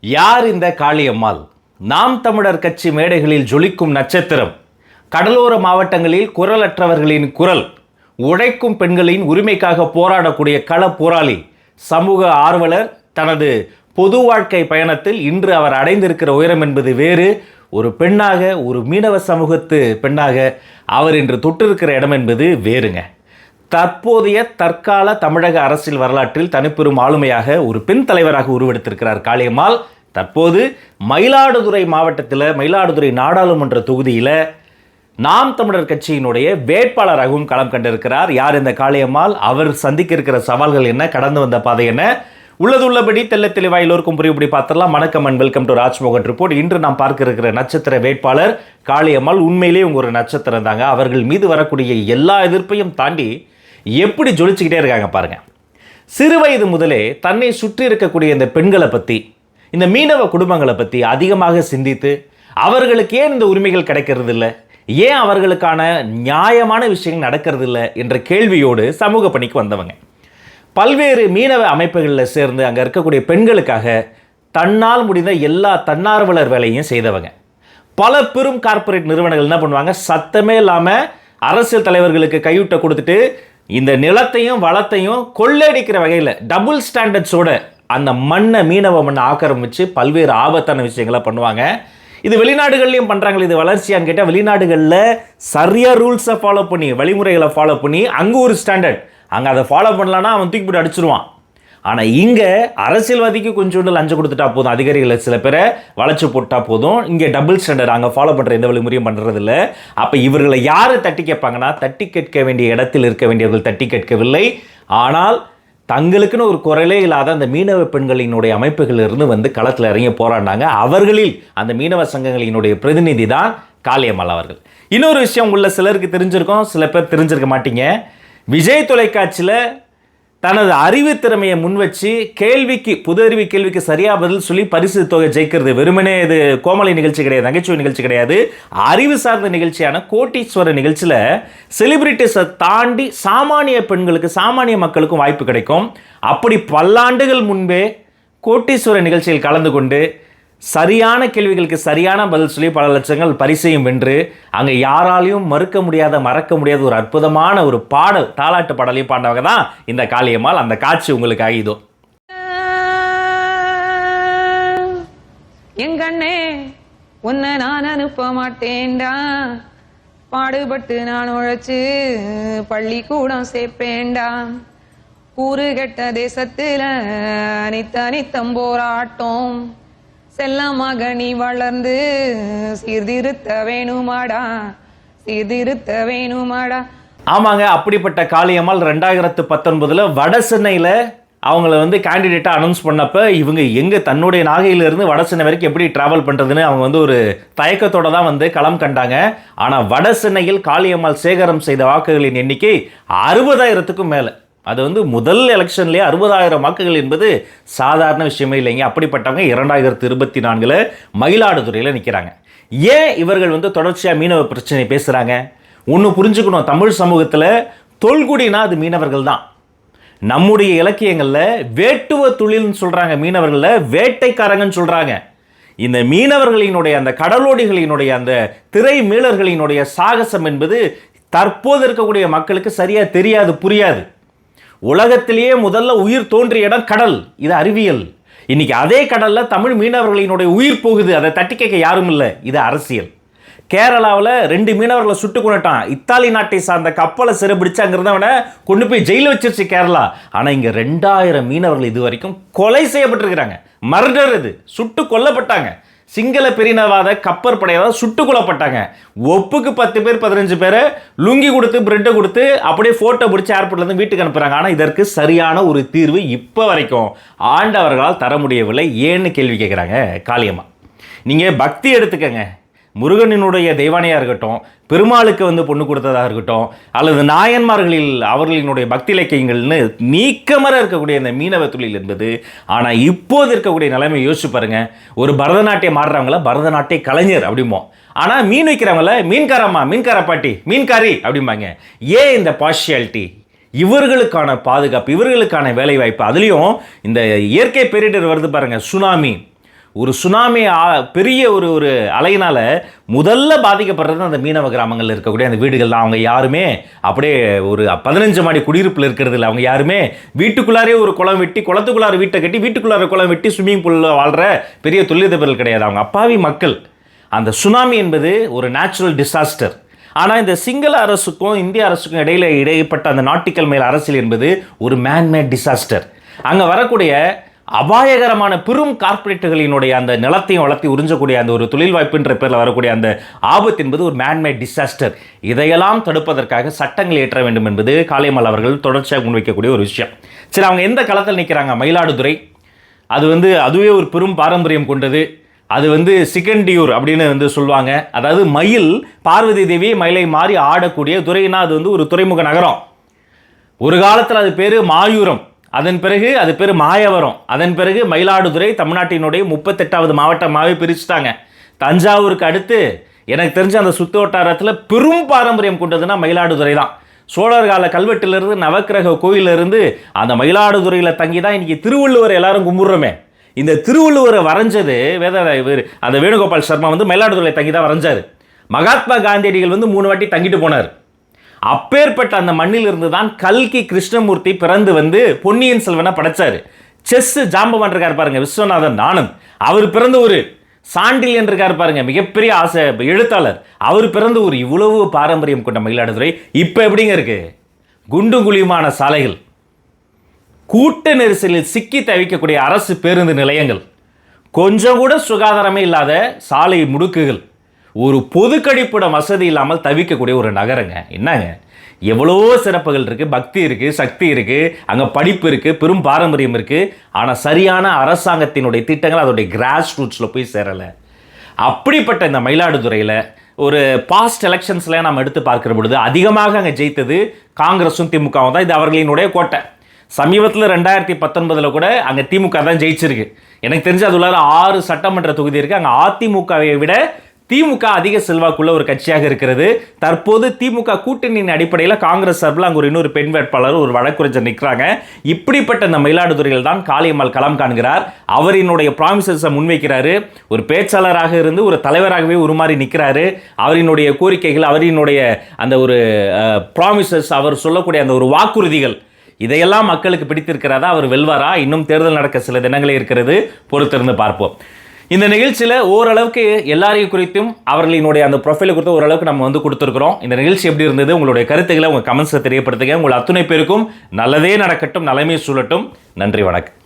யார் இந்த காளியம்மாள்? நாம் தமிழர் கட்சி மேடைகளில் ஜொலிக்கும் நட்சத்திரம் கடலோர மாவட்டங்களில் குரலற்றவர்களின் குரல் உழைக்கும் பெண்களின் உரிமைக்காக போராடக்கூடிய கள போராளி சமூக ஆர்வலர் தனது பொது வாழ்க்கை பயணத்தில் இன்று அவர் அடைந்திருக்கிற உயரம் என்பது வேறு. ஒரு பெண்ணாக ஒரு மீனவ சமூகத்து பெண்ணாக அவர் இன்று தொட்டிருக்கிற இடம் என்பது வேறுங்க. தற்போதைய தற்கால தமிழக அரசியல் வரலாற்றில் தனிப்பெரும் ஆளுமையாக ஒரு பெண் தலைவராக உருவெடுத்திருக்கிறார் காளியம்மாள். தற்போது மயிலாடுதுறை மாவட்டத்தில் மயிலாடுதுறை நாடாளுமன்ற தொகுதியில் நாம் தமிழர் கட்சியினுடைய வேட்பாளராகவும் களம் கண்டிருக்கிறார். யார் இந்த காளியம்மாள்? அவர் சந்திக்க இருக்கிற சவால்கள் என்ன? கடந்து வந்த பாதை என்ன? உள்ளது உள்ளபடி தெல்ல தெளிவாக எல்லோருக்கும் புரியும்படி பார்த்துடலாம். வணக்கம் and welcome to Rajmohan report இன்று நாம் பார்க்க இருக்கிற நட்சத்திர வேட்பாளர் காளியம்மாள். உண்மையிலேயே உங்க ஒரு நட்சத்திரம் தாங்க அவர்கள் மீது வரக்கூடிய எல்லா எதிர்ப்பையும் தாண்டி எப்படி ஜொலிச்சுக்கிட்டே இருக்காங்க பாருங்கள் சிறுவயது முதலே தன்னை சுற்றி இருக்கக்கூடிய இந்த பெண்களை பற்றி இந்த மீனவ குடும்பங்களை பற்றி அதிகமாக சிந்தித்து அவர்களுக்கு ஏன் இந்த உரிமைகள் கிடைக்கிறது இல்லை ஏன் அவர்களுக்கான நியாயமான விஷயங்கள் நடக்கிறது இல்லை என்ற கேள்வியோடு சமூக பணிக்கு வந்தவங்க. பல்வேறு மீனவ அமைப்புகளில் சேர்ந்து அங்கே இருக்கக்கூடிய பெண்களுக்காக தன்னால் முடிந்த எல்லா தன்னார்வலர் வேலையும் செய்தவங்க. பல பெரும் கார்ப்பரேட் நிறுவனங்கள் என்ன பண்ணுவாங்க? சத்தமே இல்லாமல் அரசியல் தலைவர்களுக்கு கையூட்ட கொடுத்துட்டு இந்த நிலத்தையும் வளத்தையும் கொள்ளையடிக்கிற வகையில் டபுள் ஸ்டாண்டர்ட்ஸோட அந்த மண்ணை மீனவ மண்ணை ஆக்கிரமிச்சு பல்வேறு ஆபத்தான விஷயங்களை பண்ணுவாங்க. இது வெளிநாடுகள்லையும் பண்ணுறாங்க இது வளர்ச்சியான்னு கேட்டால் வெளிநாடுகளில் சரியாக ரூல்ஸை ஃபாலோ பண்ணி வழிமுறைகளை ஃபாலோ பண்ணி அங்கே ஒரு ஸ்டாண்டர்ட் அங்கே அதை ஃபாலோ பண்ணலன்னா அவன் தூக்கி போட்டு அடிச்சிருவான். ஆனால் இங்கே அரசியல்வாதிக்கு கொஞ்சோண்டு லஞ்சம் கொடுத்துட்டா போதும். அதிகாரிகளை சில பேரை வளைச்சு போட்டால் போதும். இங்கே டபுள் ஸ்டாண்டர்ட் அங்கே ஃபாலோ பண்ணுற எந்த வழிமுறையும் பண்ணுறதில்ல அப்போ இவர்களை யார் தட்டி கேட்பாங்கன்னா தட்டி கேட்க வேண்டிய இடத்தில் இருக்க வேண்டியவர்கள் தட்டி கேட்கவில்லை. ஆனால் தங்களுக்குன்னு ஒரு குரலே இல்லாத அந்த மீனவ பெண்களினுடைய அமைப்புகளிலிருந்து வந்து களத்தில் இறங்கி போராடினாங்க. அவர்களில் அந்த மீனவ சங்கங்களினுடைய பிரதிநிதி தான் காளியம்மாள் அவர்கள். இன்னொரு விஷயம் உள்ள சிலருக்கு தெரிஞ்சிருக்கும். சில பேர் தெரிஞ்சிருக்க மாட்டீங்க. விஜய் தொலைக்காட்சியில் தனது அறிவு திறமையை முன்வச்சு கேள்விக்கு புது அறிவு கேள்விக்கு சரியாக பதில் சொல்லி பரிசு தொகை ஜெயிக்கிறது. வெறுமனே இது கோமலை நிகழ்ச்சி கிடையாது நகைச்சுவை நிகழ்ச்சி கிடையாது. அறிவு சார்ந்த நிகழ்ச்சியான கோட்டீஸ்வர நிகழ்ச்சியில் செலிபிரிட்டிஸை தாண்டி சாமானிய பெண்களுக்கு சாமானிய மக்களுக்கும் வாய்ப்பு கிடைக்கும். அப்படி பல்லாண்டுகள் முன்பே கோட்டீஸ்வர நிகழ்ச்சியில் கலந்து கொண்டு சரியான கேள்விகளுக்கு சரியான பதில் சொல்லி பல லட்சங்கள் பரிசையும் வென்று அங்கே யாராலையும் மறுக்க முடியாத மறக்க முடியாத ஒரு அற்புதமான ஒரு பாடல் தாலாட்டு பாடலையும் பாண்டவங்க தான் இந்த காளியம்மாள். அந்த காட்சி உங்களுக்கு ஆகிதோ எங்கண்ணே உன்னை நான் அனுப்ப மாட்டேன்டா. பாடுபட்டு நான் உழைச்சு பள்ளிக்கூடம் சேர்ப்பேன்டா. கூறு கெட்ட தேசத்துல அனித்த அனித்தம் போராட்டம். செல்லமாக நீ வளர்ந்து சீர்திருத்த வேணுமாடா சீர்திருத்த வேணுமாடா. ஆமாங்க அப்படிப்பட்ட காளியம்மாள் ரெண்டாயிரத்து பத்தொன்பதில் வட சென்னையில் அவங்கள வந்து கேண்டிடேட்டாக அனௌன்ஸ் பண்ணப்ப இவங்க எங்கே தன்னுடைய நாகையிலிருந்து வட சென்னை வரைக்கும் எப்படி ட்ராவல் பண்ணுறதுன்னு அவங்க வந்து ஒரு தயக்கத்தோட தான் வந்து களம் கண்டாங்க. ஆனால் வட சென்னையில் காளியம்மாள் சேகரம் செய்த வாக்குகளின் எண்ணிக்கை அறுபதாயிரத்துக்கும் மேலே. அது வந்து முதல் எலெக்ஷன்லேயே அறுபதாயிரம் வாக்குகள் என்பது சாதாரண விஷயமே இல்லைங்க. அப்படிப்பட்டவங்க இரண்டாயிரத்து இருபத்தி நான்கில் மயிலாடுதுறையில் நிற்கிறாங்க ஏன் இவர்கள் வந்து தொடர்ச்சியாக மீனவ பிரச்சனை பேசுகிறாங்க ஒன்று புரிஞ்சுக்கணும். தமிழ் சமூகத்தில் தொல்குடினா அது மீனவர்கள் தான். நம்முடைய இலக்கியங்களில் வேட்டுவ தொழில்னு சொல்கிறாங்க மீனவர்களில் வேட்டைக்காரங்கன்னு சொல்கிறாங்க இந்த மீனவர்களினுடைய அந்த கடலோடிகளினுடைய அந்த திரை மீளர்களினுடைய சாகசம் என்பது தற்போது இருக்கக்கூடிய மக்களுக்கு சரியாக தெரியாது புரியாது. உலகத்திலேயே முதல்ல உயிர் தோன்றிய இடம் கடல். இது அறிவியல். இன்னைக்கு அதே கடலில் தமிழ் மீனவர்களினுடைய உயிர் போகுது. அதை தட்டி கேட்க யாரும் இல்லை. இது அரசியல். கேரளாவில் ரெண்டு மீனவர்களை சுட்டு கொண்டுட்டான் இத்தாலி நாட்டை சார்ந்த கப்பலை சிறப்பிடிச்சு அங்கே கொண்டு போய் ஜெயிலில் வச்சிருச்சு கேரளா. ஆனால் இங்கே ரெண்டாயிரம் மீனவர்கள் இது வரைக்கும் கொலை செய்யப்பட்டிருக்கிறாங்க. மர்டர் இது. சுட்டு கொல்லப்பட்டாங்க. சிங்கள பெரினவாத கப்பர் படையால் சுட்டு கொல்லப்பட்டாங்க ஒப்புக்கு பத்து பேர் பதினஞ்சு பேரை லுங்கி கொடுத்து பிரெட்டை கொடுத்து அப்படியே ஃபோட்டோ பிடிச்சி ஏர்போர்ட்லேருந்து வீட்டுக்கு அனுப்புகிறாங்க ஆனால் இதற்கு சரியான ஒரு தீர்வு இப்போ வரைக்கும் ஆண்டவர்களால் தர முடியவில்லை. ஏன்னு கேள்வி கேட்குறாங்க காளியம்மா. நீங்கள் பக்தி எடுத்துக்கங்க. முருகனினுடைய தெய்வானையாக இருக்கட்டும் பெருமாளுக்கு வந்து பொண்ணு கொடுத்ததாக இருக்கட்டும் அல்லது நாயன்மார்களில் அவர்களினுடைய பக்தி இலக்கியங்கள்னு நீக்கமர இருக்கக்கூடிய இந்த மீனவ தொழில் என்பது ஆனால் இப்போது இருக்கக்கூடிய நிலைமை யோசிச்சு பாருங்கள் ஒரு பரதநாட்டியம் ஆடுறவங்கள பரதநாட்டிய கலைஞர் அப்படிம்போம். ஆனால் மீன் வைக்கிறவங்கள மீன்காரம்மா மீன்கார பாட்டி மீன்காரி அப்படிம்பாங்க. ஏன் இந்த பார்ஷியாலிட்டி இவர்களுக்கான பாதுகாப்பு இவர்களுக்கான வேலைவாய்ப்பு அதுலேயும் இந்த இயற்கை பேரிடர் வருது பாருங்க சுனாமி. ஒரு சுனாமி பெரிய ஒரு ஒரு அலையினால் முதல்ல பாதிக்கப்படுறது அந்த மீனவ கிராமங்களில் இருக்கக்கூடிய அந்த வீடுகள்லாம் அவங்க யாருமே அப்படியே ஒரு பதினஞ்சு மாடி குடியிருப்பில் இருக்கிறது இல்லை. அவங்க யாருமே வீட்டுக்குள்ளாரே ஒரு குளம் வெட்டி குளத்துக்குள்ளார வீட்டை கட்டி வீட்டுக்குள்ளார குளம் வெட்டி ஸ்விம்மிங் பூலில் வாழ்கிற பெரிய தொழிலதிபர்கள் கிடையாது. அவங்க அப்பாவி மக்கள். அந்த சுனாமி என்பது ஒரு நேச்சுரல் டிசாஸ்டர் ஆனால் இந்த சிங்கள அரசுக்கும் இந்திய அரசுக்கும் இடையில இடைப்பட்ட அந்த நாட்டிக்கல் மேல் அரசியல் என்பது ஒரு மேன்மேட் டிசாஸ்டர் அங்கே வரக்கூடிய அபாயகரமான பெரும் கார்ப்பரேட்டுகளினுடைய அந்த நிலத்தையும் வளர்த்தி உறிஞ்சக்கூடிய அந்த ஒரு தொழில் வாய்ப்புன்ற பேரில் வரக்கூடிய அந்த ஆபத்து என்பது ஒரு மேன்மேட் டிசாஸ்டர் இதையெல்லாம் தடுப்பதற்காக சட்டங்கள் ஏற்ற வேண்டும் என்பது காளியம்மாள் அவர்கள் தொடர்ச்சியாக முன்வைக்கக்கூடிய ஒரு விஷயம். சரி அவங்க எந்த களத்தில் நிற்கிறாங்க மயிலாடுதுறை. அது வந்து அதுவே ஒரு பெரும் பாரம்பரியம் கொண்டது. அது வந்து சிக்கண்டியூர் அப்படின்னு வந்து சொல்லுவாங்க. அதாவது மயில் பார்வதி தேவி மயிலை மாறி ஆடக்கூடிய துறைனா அது வந்து ஒரு துறைமுக நகரம். ஒரு காலத்தில் அது பேர் மாயூரம். அதன் பிறகு அது பேர் மாயவரம். அதன் பிறகு மயிலாடுதுறை தமிழ்நாட்டினுடைய முப்பத்தெட்டாவது மாவட்டமாகவே பிரிச்சுட்டாங்க. தஞ்சாவூருக்கு அடுத்து எனக்கு தெரிஞ்ச அந்த சுத்து வட்டாரத்தில் பெரும் பாரம்பரியம் கொண்டதுன்னா மயிலாடுதுறை தான். சோழர் கால கல்வெட்டிலிருந்து நவக்கிரக கோயிலிருந்து அந்த மயிலாடுதுறையில் தங்கி தான் இன்றைக்கி திருவள்ளுவர் எல்லாரும் கும்பிட்றோமே. இந்த திருவள்ளுவரை வரைஞ்சது வேத இவர் அந்த வேணுகோபால் சர்மா வந்து மயிலாடுதுறையில் தங்கி தான் வரைஞ்சார். மகாத்மா காந்தியடிகள் வந்து மூணு வாட்டி தங்கிட்டு போனார். அப்பேற்பட்ட அந்த மண்ணிலிருந்து தான் கல்கி கிருஷ்ணமூர்த்தி பிறந்து வந்து பொன்னியின் செல்வனை படைச்சார். செஸ் ஜாம்பவான் இருக்கார் பாருங்க விஸ்வநாதன் ஆனந்த் அவர் பிறந்த ஒரு சாண்டில்யன் இருக்கார் பாருங்க மிகப்பெரிய ஆசை எழுத்தாளர். அவர் பிறந்த ஒரு இவ்வளவு பாரம்பரியம் கொண்ட மயிலாடுதுறை. இப்போ எப்படிங்க இருக்கு? குண்டு குழியுமான சாலைகள். கூட்ட நெரிசலில் சிக்கி தவிக்கக்கூடிய அரசு பேருந்து நிலையங்கள். கொஞ்சம் கூட சுகாதாரமே இல்லாத சாலை முடுக்குகள். ஒரு பொது கழிப்பிடம் வசதி இல்லாமல் தவிக்கக்கூடிய ஒரு நகரங்க. என்னங்க? எவ்வளோ சிறப்புகள் இருக்குது பக்தி இருக்குது சக்தி இருக்குது அங்கே படிப்பு இருக்குது பெரும் பாரம்பரியம் இருக்குது ஆனால் சரியான அரசாங்கத்தினுடைய திட்டங்கள் அதோடைய கிராஸ் ரூட்ஸில் போய் சேரலை. அப்படிப்பட்ட இந்த மயிலாடுதுறையில் ஒரு பாஸ்ட் எலெக்ஷன்ஸில் நாம் எடுத்து பார்க்கிற பொழுது அதிகமாக அங்கே ஜெயித்தது காங்கிரஸும் திமுகவும் தான். இது அவர்களினுடைய கோட்டை. சமீபத்தில் ரெண்டாயிரத்தி பத்தொன்பதில் கூட அங்கே திமுக தான் ஜெயிச்சிருக்கு. எனக்கு தெரிஞ்சு அது உள்ளார ஆறு சட்டமன்ற தொகுதி இருக்குது அங்கே அதிமுகவை விட திமுக அதிக செல்வாக்குள்ள ஒரு கட்சியாக இருக்கிறது. தற்போது திமுக கூட்டணியின் அடிப்படையில் காங்கிரஸ் சார்பில் அங்கே ஒரு இன்னொரு பெண் வேட்பாளர் ஒரு வழக்குரைஞர் நிற்கிறாங்க இப்படிப்பட்ட இந்த மயிலாடுதுறையில் தான் காளியம்மாள் களம் காண்கிறார். அவரினுடைய ப்ராமிசஸை முன்வைக்கிறாரு. ஒரு பேச்சாளராக இருந்து ஒரு தலைவராகவே உருமாறி நிற்கிறாரு அவரினுடைய கோரிக்கைகள் அவரினுடைய அந்த ஒரு ப்ராமிசஸ் அவர் சொல்லக்கூடிய அந்த ஒரு வாக்குறுதிகள் இதையெல்லாம் மக்களுக்கு பிடித்திருக்கிறதா? அவர் வெல்வாரா? இன்னும் தேர்தல் நடக்க சில தினங்களே இருக்கிறது. பொறுத்திருந்து பார்ப்போம். இந்த நிகழ்ச்சியில் ஓரளவுக்கு எல்லாரையும் குறித்தும் அவர்களினுடைய அந்த ப்ரொஃபைலை குறித்து ஓரளவுக்கு நம்ம வந்து கொடுத்துருக்குறோம். இந்த நிகழ்ச்சி எப்படி இருந்தது உங்களுடைய கருத்துக்களை உங்கள் கமெண்ட்ஸை தெரியப்படுத்துங்க. உங்கள் அத்துணை பேருக்கும் நல்லதே நடக்கட்டும் நலமே சூழட்டும். நன்றி வணக்கம்.